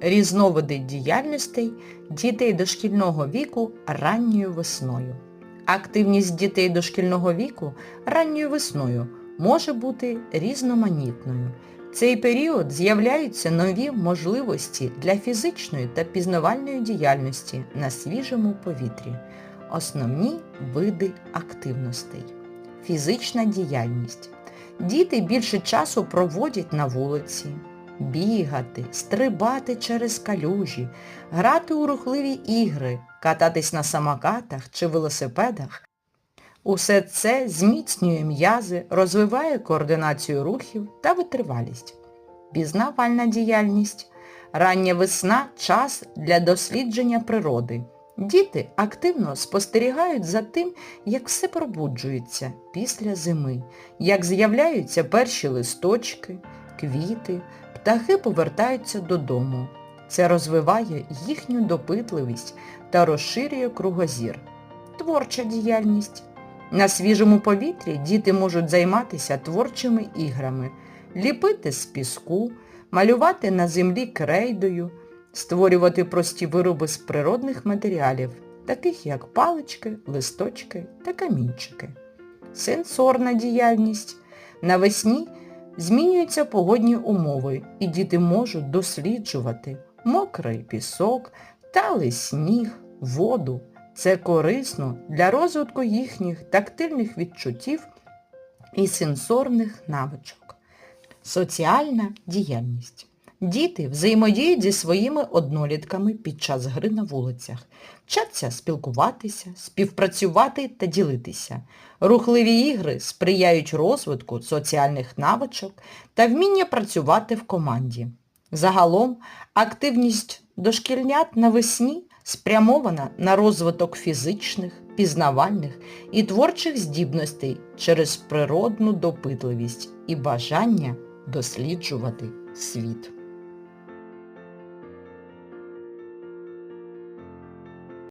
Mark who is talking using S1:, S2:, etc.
S1: Різновиди діяльностей дітей дошкільного віку ранньою весною. Активність дітей дошкільного віку ранньою весною може бути різноманітною. В цей період з'являються нові можливості для фізичної та пізнавальної діяльності на свіжому повітрі. Основні види активностей. Фізична діяльність. Діти більше часу проводять на вулиці, бігати, стрибати через калюжі, грати у рухливі ігри, кататись на самокатах чи велосипедах. Усе це зміцнює м'язи, розвиває координацію рухів та витривалість. Пізнавальна діяльність. Рання весна – час для дослідження природи. Діти активно спостерігають за тим, як все пробуджується після зими, як з'являються перші листочки, квіти, птахи повертаються додому. Це розвиває їхню допитливість та розширює кругозір. Творча діяльність. На свіжому повітрі діти можуть займатися творчими іграми, ліпити з піску, малювати на землі крейдою, створювати прості вироби з природних матеріалів, таких як палички, листочки та камінчики. Сенсорна діяльність. Навесні змінюються погодні умови, і діти можуть досліджувати мокрий пісок, талий сніг, воду. Це корисно для розвитку їхніх тактильних відчуттів і сенсорних навичок. Соціальна діяльність. Діти взаємодіють зі своїми однолітками під час гри на вулицях, вчаться спілкуватися, співпрацювати та ділитися. Рухливі ігри сприяють розвитку соціальних навичок та вміння працювати в команді. Загалом активність дошкільнят навесні спрямована на розвиток фізичних, пізнавальних і творчих здібностей через природну допитливість і бажання досліджувати світ.